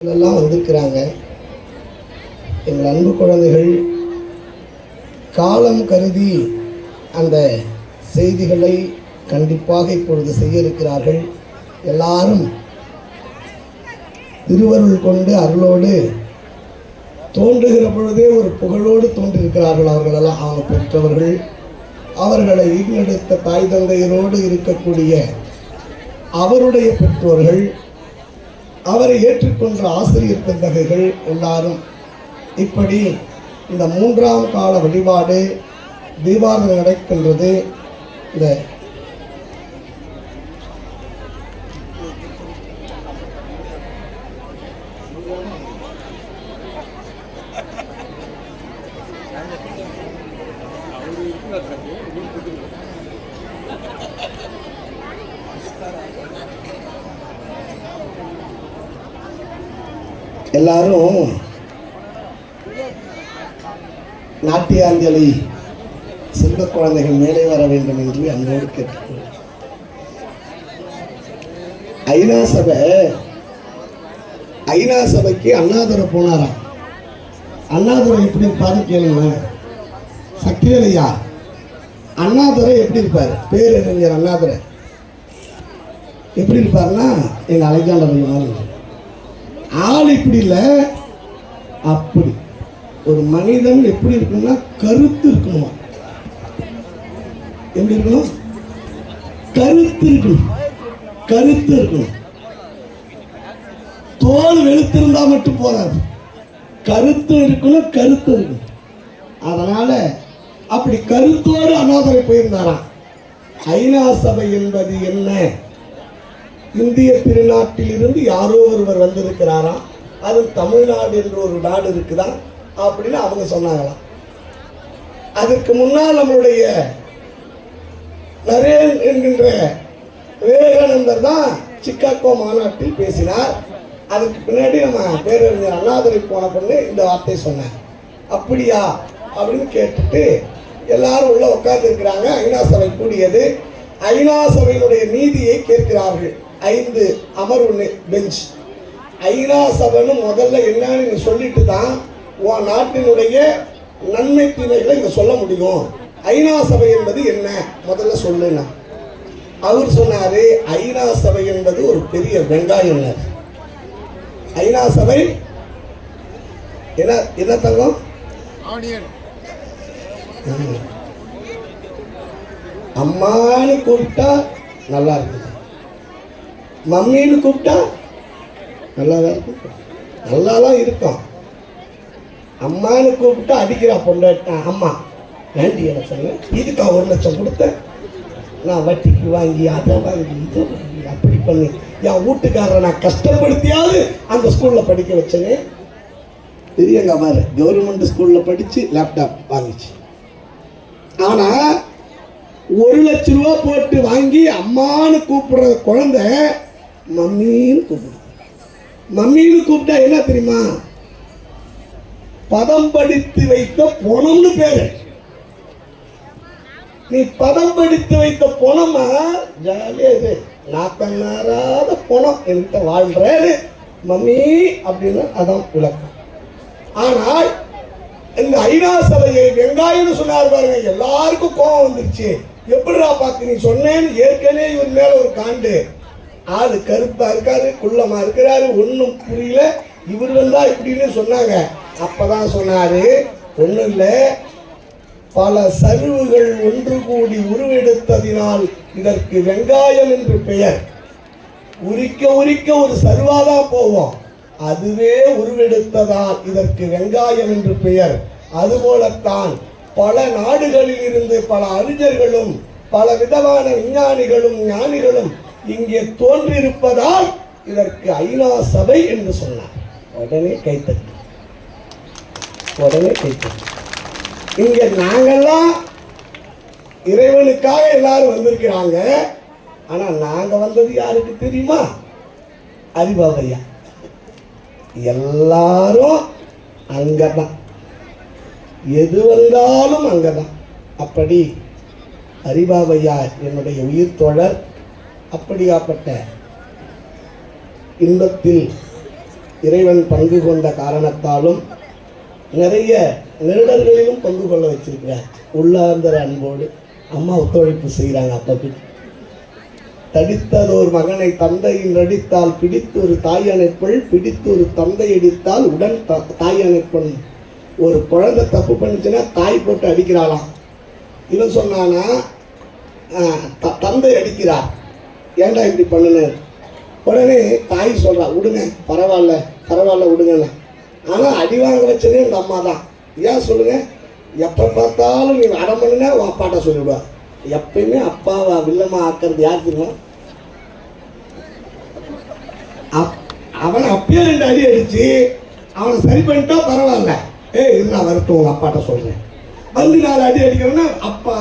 எல்லாம் வந்திருக்கிறாங்க எங்கள் அன்பு குழந்தைகள் காலம் கருதி அந்த செய்திகளை கண்டிப்பாக இப்பொழுது செய்ய இருக்கிறார்கள் எல்லாரும் திருவருள் கொண்டு அருளோடு தோன்றுகிற பொழுதே ஒரு புகழோடு தோன்றியிருக்கிறார்கள் அவர்களெல்லாம் அவங்க பெற்றவர்கள் அவர்களை ஈடுநடுத்த தாய் தந்தையரோடு இருக்கக்கூடிய அவருடைய பெற்றோர்கள் அவரை ஏற்றுக்கொண்ட ஆசிரியர் பெருந்தகைகள் எல்லாரும் இப்படி இந்த மூன்றாம் கால வழிபாடு தீபாவளி நடக்கின்றது. இந்த எல்லாரும் நாட்டியாஞ்சலி செல்வ குழந்தைகள் மேலே வர வேண்டும் என்று அன்போடு கேட்டுக்கொள்கிறேன் ஐநா சபை ஐநா சபைக்கு அண்ணாதுரை போனாராம் அண்ணாதுரை எப்படி இருப்பாருன்னு கேளுங்க சக்திவேலையா அண்ணாதுரை எப்படி இருப்பார்? பேரறிஞர் அண்ணாதுரை. எப்படி இருப்பாருன்னா எங்கள் அலெக்சாண்டர் மாதிரி. ஆள் இப்படி இல்லை. அப்படி. ஒரு மனிதன் எப்படி இருக்கணும்னா கருத்து இருக்கணுமா எப்படி இருக்கணும்? கருத்து இருக்கணும். கருத்து இருக்கணும். தோல் வெளுத்திருந்தா மட்டும் போதாது. கருத்து இருக்கணும் கருத்து இருக்கணும். அதனால அப்படி கருத்தோடு அனாதரை போயிருந்தாராம். ஐநா சபை என்பது என்ன? இந்திய திருநாட்டில் இருந்து யாரோ ஒருவர் வந்திருக்கிறாராம் அது தமிழ்நாடு என்ற ஒரு நாடு இருக்குதா? அப்படின்னு அவங்க சொன்னாங்களாம் அதற்கு முன்னால் நம்மளுடைய நரேன் என்கின்ற விவேகானந்தர் தான் சிக்காகோ மாநாட்டில் பேசினார். அதுக்கு பின்னாடி நம்ம பேரறிஞர் அண்ணாதுரை போன பொண்ணு இந்த வார்த்தை சொன்னார். அப்படியா? அப்படின்னு கேட்டுட்டு எல்லாரும் உள்ள உட்கார்ந்து இருக்கிறாங்க ஐநா சபை கூடியது. ஐநா சபையினுடைய நீதியை கேட்கிறார்கள். ஐந்து அமர்வு பெஞ்ச். ஐநா சபைன்னு முதல்ல என்னன்னு சொல்லிட்டு தான் உன் நாட்டினுடைய நன்மை தீமைகளை இங்க சொல்ல முடியும். ஐநா சபை என்பது என்ன? முதல்ல சொல்லுண்ணா அவர் சொன்னாரு ஐநா சபை என்பது ஒரு பெரிய வெங்காயம். ஐநா சபை என்ன என்ன தங்கம்? ம். அம்மான்னு கூப்பிட்டா நல்லா இருக்குது. மம்மின்னு கூப்பிட்டா நல்லா தான் இருக்கும். நல்லா தான் இருக்கும் அம்மான்னு கூப்பிட்டா அடிக்கிறா பொண்டாட்டான் அம்மா. ஏண்டி எனக்கு சொன்னேன் இதுக்கா ஒரு லட்சம் கொடுத்தேன் நான் வட்டிக்கு வாங்கி அதை வாங்கி இதை வாங்கி அப்படி பண்ணி. என் வீட்டுக்காரரை நான் கஷ்டப்படுத்தியாவது அந்த ஸ்கூலில் படிக்க வச்சேனே. பெரியங்க பாரு கவர்மெண்ட் ஸ்கூலில் படித்து லேப்டாப் வாங்கிச்சு. ஆனால் ஒரு லட்ச ரூபா போட்டு வாங்கி அம்மான்னு கூப்பிடுற குழந்தை மம்மின்னு கூப்பிடும் மம்மின்னு கூப்பிட்டா என்ன தெரியுமா? பதம் படித்து வைத்த பொணம்னு பேரு. நீ பதம் படித்து வைத்த பொணமா? ஜாலியா இரு. நாத்தனாராத பொணம். என்கிட்ட வாழ்றாரு மம்மி அப்படின்னு அதான் விளக்கம். ஆனால் இந்த ஐநா சபையை வெங்காயம்னு சொன்னார் பாருங்க. எல்லாருக்கும் கோபம் வந்துருச்சு. எப்படிடா பார்த்து நீ சொன்னேன்னு ஏற்கனவே இவர் மேல ஒரு காண்டு. ஆள் கருப்பாக இருக்காரு குள்ளமாக இருக்கிறாரு ஒன்றும் புரியல. இவர் வந்தா இப்படின்னு சொன்னாங்க. அப்போ தான் சொன்னாரு ஒன்றும் இல்லை. பல சருவுகள் ஒன்று கூடி உருவெடுத்ததினால் இதற்கு வெங்காயம் என்று பெயர். உரிக்க உரிக்க ஒரு சருவாதான் போவோம். அதுவே உருவெடுத்ததால் இதற்கு வெங்காயம் என்று பெயர். அதுபோலத்தான் பல நாடுகளில் இருந்து பல அறிஞர்களும் பல விதமான விஞ்ஞானிகளும் ஞானிகளும் இங்கே தோன்றியிருப்பதால் இதற்கு ஐநா சபை என்று சொன்னார். உடனே கைத்தட்டு. உடனே கைத்தட்டு. இங்கே நாங்கெல்லாம் இறைவனுக்காக எல்லாரும் வந்திருக்கிறாங்க. ஆனால் நாங்கள் வந்தது யாருக்கு தெரியுமா? அரிபாபையா. எல்லாரும் அங்கே தான் எது வந்தாலும் அங்கதான். அப்படி அரிபாபையா என்னுடைய உயிர் தோழர் அப்படியாப்பட்ட இன்பத்தில் இறைவன் பங்கு கொண்ட காரணத்தாலும் நிறைய நிருடர்களிலும் பங்கு கொள்ள வச்சிருக்கிறார். உள்ளார்ந்த அன்போடு அம்மா ஒத்துழைப்பு செய்கிறாங்க அப்பப்போ தடித்ததோர் மகனை தந்தையின் நடித்தால் பிடித்து ஒரு தாய் அணைப்பள் பிடித்து ஒரு தந்தை அடித்தால் உடன் த- தாய் அணைப்பன். ஒரு குழந்தை தப்பு பண்ணுச்சுன்னா தாய் போட்டு அடிக்கிறாளாம். இவன் சொன்னானா த- தந்தை அடிக்கிறார். ஏன்டா இப்படி பண்ணுன? உடனே தாய் சொல்கிறா விடுங்க பரவாயில்ல பரவாயில்ல விடுங்கன்னு. ஆனால் அடி வாங்க வச்சதே இந்த அம்மா தான். ஏன் சொல்லுங்கள் எப்போ பார்த்தாலும் நீ அடம் பண்ணுங்க உன் அப்பாட்ட சொல்லிவிடுவா. எப்பயுமே அப்பாவை வில்லமாக ஆக்கிறது யார் தெரியுமா? அப்- அவனை அப்பயே ரெண்டு அடி அடிச்சு அவனை சரி பண்ணிட்டா பரவாயில்ல. ஏய் இது நான் வரட்டும் உங்கள் அப்பாட்ட சொல்கிறேன் வந்து நாலு அடி அடிக்கிறேன்னா அப்பா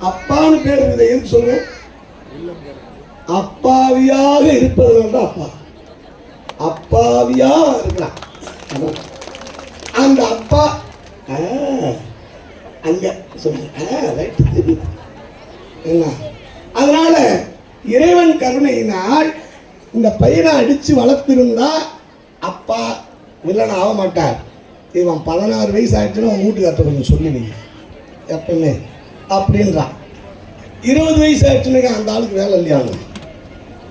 அப்பான்னு பேர் இருக்குது எதுக்கு சொல்லுங்க? அப்பாவியாக இருப்பது தான் அப்பா. அப்பாவியாக இருக்கிறான் அந்த அப்பா ஆ, அங்க சொல்லுங்க. என்ன? அதனால இறைவன் கருணையினால் இந்த பையனை அடிச்சு வளர்த்திருந்தா அப்பா வில்லன் ஆக மாட்டார். இவன் பதினாறு வயசு ஆயிடுச்சுன்னா உன் வீட்டுக்கார்ட்ட கொஞ்சம் சொல்லினீங்க எப்பவுமே. அப்படின்றான். இருபது வயசு ஆயிடுச்சுன்னு அந்த ஆளுக்கு வேலை இல்லையாங்க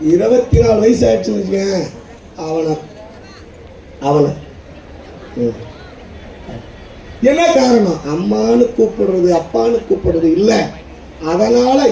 இருபத்தி நாலு வயசு ஆயிடுச்சுன்னு வச்சுக்கேன் அவனை. அவனை என்ன காரணம்? அம்மான்னு கூப்பிடுறது அப்பான்னு கூப்பிடுறது இல்லை. அதனால